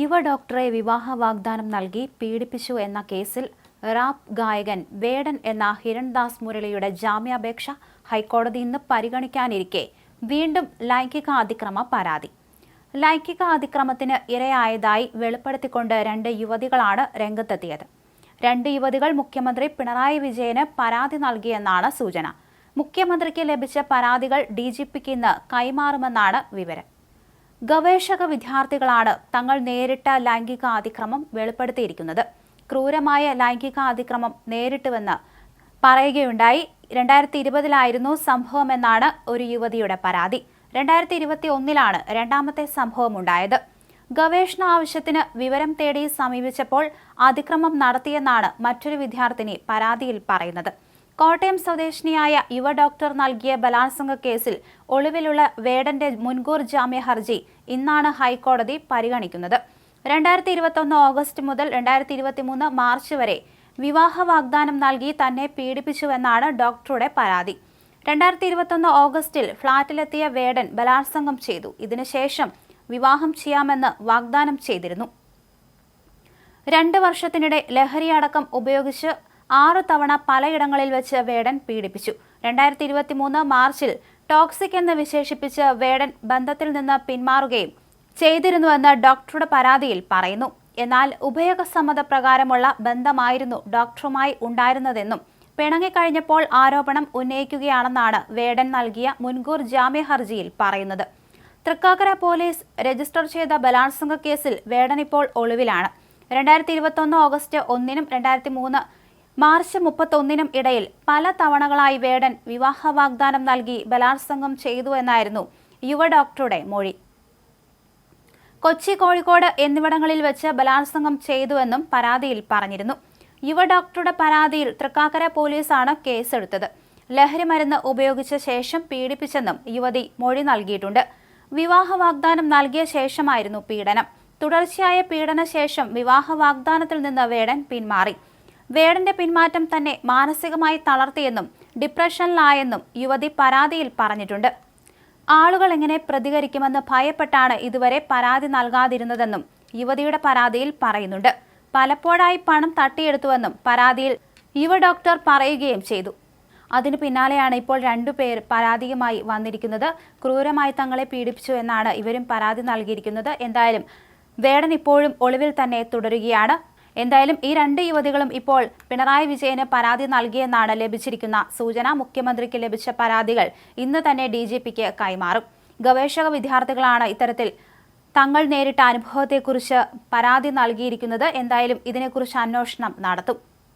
യുവ ഡോക്ടറെ വിവാഹ വാഗ്ദാനം നൽകി പീഡിപ്പിച്ചു എന്ന കേസിൽ റാപ്പ് ഗായകൻ വേടൻ എന്ന ഹിരൺദാസ് മുരളിയുടെ ജാമ്യാപേക്ഷ ഹൈക്കോടതി ഇന്ന് പരിഗണിക്കാനിരിക്കെ. വീണ്ടും ലൈംഗിക അതിക്രമ പരാതി. ലൈംഗിക അതിക്രമത്തിന് ഇരയായതായി വെളിപ്പെടുത്തിക്കൊണ്ട് രണ്ട് യുവതികളാണ് രംഗത്തെത്തിയത്. രണ്ട് യുവതികൾ മുഖ്യമന്ത്രി പിണറായി വിജയന് പരാതി നൽകിയെന്നാണ് സൂചന. മുഖ്യമന്ത്രിക്ക് ലഭിച്ച പരാതികൾ ഡി ജി പിക്ക് ഇന്ന് കൈമാറുമെന്നാണ് വിവരം. ഗവേഷക വിദ്യാർത്ഥികളാണ് തങ്ങൾ നേരിട്ട ലൈംഗിക അതിക്രമം വെളിപ്പെടുത്തിയിരിക്കുന്നത്. ക്രൂരമായ ലൈംഗിക അതിക്രമം നേരിട്ടുവെന്ന് പറയുകയുണ്ടായി. രണ്ടായിരത്തി ഇരുപതിലായിരുന്നു സംഭവമെന്നാണ് ഒരു യുവതിയുടെ പരാതി. രണ്ടായിരത്തി ഇരുപത്തി ഒന്നിലാണ് രണ്ടാമത്തെ സംഭവം ഉണ്ടായത് ഗവേഷണ ആവശ്യത്തിന് വിവരം തേടി സമീപിച്ചപ്പോൾ അതിക്രമം നടത്തിയെന്നാണ് മറ്റൊരു വിദ്യാർത്ഥിനി പരാതിയിൽ പറയുന്നത്. കോട്ടയം സ്വദേശിനിയായ യുവ ഡോക്ടർ നൽകിയ ബലാത്സംഗ കേസിൽ ഒളിവിലുള്ള വേടന്റെ മുൻകൂർ ജാമ്യ ഹർജി ഇന്നാണ് ഹൈക്കോടതി പരിഗണിക്കുന്നത്. രണ്ടായിരത്തി ഇരുപത്തൊന്ന് ഓഗസ്റ്റ് മുതൽ രണ്ടായിരത്തി ഇരുപത്തിമൂന്ന് മാർച്ച് വരെ വിവാഹ വാഗ്ദാനം നൽകി തന്നെ പീഡിപ്പിച്ചുവെന്നാണ് ഡോക്ടറുടെ പരാതി. രണ്ടായിരത്തി ഇരുപത്തൊന്ന് ഓഗസ്റ്റിൽ ഫ്ളാറ്റിലെത്തിയ വേടൻ ബലാത്സംഗം ചെയ്തു. ഇതിനുശേഷം വിവാഹം ചെയ്യാമെന്ന് വാഗ്ദാനം ചെയ്തിരുന്നു. രണ്ട് വർഷത്തിനിടെ ലഹരിയടക്കം ഉപയോഗിച്ച് ആറു തവണ പലയിടങ്ങളിൽ വെച്ച് വേടൻ പീഡിപ്പിച്ചു. രണ്ടായിരത്തി ഇരുപത്തി മൂന്ന് മാർച്ചിൽ ടോക്സിക് എന്ന് വിശേഷിപ്പിച്ച് വേടൻ ബന്ധത്തിൽ നിന്ന് പിന്മാറുകയും ചെയ്തിരുന്നുവെന്ന് ഡോക്ടറുടെ പരാതിയിൽ പറയുന്നു. എന്നാൽ ഉഭയകസമ്മത പ്രകാരമുള്ള ബന്ധമായിരുന്നു ഡോക്ടറുമായി ഉണ്ടായിരുന്നതെന്നും പിണങ്ങിക്കഴിഞ്ഞപ്പോൾ ആരോപണം ഉന്നയിക്കുകയാണെന്നാണ് വേടൻ നൽകിയ മുൻകൂർ ജാമ്യ ഹർജിയിൽ പറയുന്നത്. തൃക്കാക്കര പോലീസ് രജിസ്റ്റർ ചെയ്ത ബലാത്സംഗ കേസിൽ വേടൻ ഇപ്പോൾ ഒളിവിലാണ്. രണ്ടായിരത്തി ഇരുപത്തൊന്ന് ഓഗസ്റ്റ് ഒന്നിനും രണ്ടായിരത്തി മൂന്ന് മാർച്ച് മുപ്പത്തൊന്നിനും ഇടയിൽ പല തവണകളായി വേടൻ വിവാഹ വാഗ്ദാനം നൽകി ബലാത്സംഗം ചെയ്തു എന്നായിരുന്നു യുവ ഡോക്ടറുടെ മൊഴി. കൊച്ചി കോഴിക്കോട് എന്നിവിടങ്ങളിൽ വെച്ച് ബലാത്സംഗം ചെയ്തുവെന്നും പരാതിയിൽ പറഞ്ഞിരുന്നു. യുവ ഡോക്ടറുടെ പരാതിയിൽ തൃക്കാക്കര പോലീസാണ് കേസെടുത്തത്. ലഹരിമരുന്ന് ഉപയോഗിച്ച ശേഷം പീഡിപ്പിച്ചെന്നും യുവതി മൊഴി നൽകിയിട്ടുണ്ട്. വിവാഹ വാഗ്ദാനം നൽകിയ ശേഷമായിരുന്നു പീഡനം. തുടർച്ചയായ പീഡന ശേഷം വിവാഹ വാഗ്ദാനത്തിൽ നിന്ന് വേടൻ പിന്മാറി. വേടന്റെ പിന്മാറ്റം തന്നെ മാനസികമായി തളർത്തിയെന്നും ഡിപ്രഷനിലായെന്നും യുവതി പരാതിയിൽ പറഞ്ഞിട്ടുണ്ട്. ആളുകൾ എങ്ങനെ പ്രതികരിക്കുമെന്ന് ഭയപ്പെട്ടാണ് ഇതുവരെ പരാതി നൽകാതിരുന്നതെന്നും യുവതിയുടെ പരാതിയിൽ പറയുന്നുണ്ട്. പലപ്പോഴായി പണം തട്ടിയെടുത്തുവെന്നും പരാതിയിൽ യുവ ഡോക്ടർ പറയുകയും ചെയ്തു. അതിനു പിന്നാലെയാണ് ഇപ്പോൾ രണ്ടുപേർ പരാതിയുമായി വന്നിരിക്കുന്നത്. ക്രൂരമായി തങ്ങളെ പീഡിപ്പിച്ചു എന്നാണ് ഇവരും പരാതി നൽകിയിരിക്കുന്നത്. എന്തായാലും വേടൻ ഇപ്പോഴും ഒളിവിൽ തന്നെ തുടരുകയാണ്. എന്തായാലും ഈ രണ്ട് യുവതികളും ഇപ്പോൾ പിണറായി വിജയന് പരാതി നൽകിയെന്നാണ് ലഭിച്ചിരിക്കുന്ന സൂചന. മുഖ്യമന്ത്രിക്ക് ലഭിച്ച പരാതികൾ ഇന്ന് തന്നെ ഡി ജി പിക്ക് കൈമാറും. ഗവേഷക വിദ്യാർത്ഥികളാണ് ഇത്തരത്തിൽ തങ്ങൾ നേരിട്ട അനുഭവത്തെക്കുറിച്ച് പരാതി നൽകിയിരിക്കുന്നത്. എന്തായാലും ഇതിനെക്കുറിച്ച് അന്വേഷണം നടത്തും.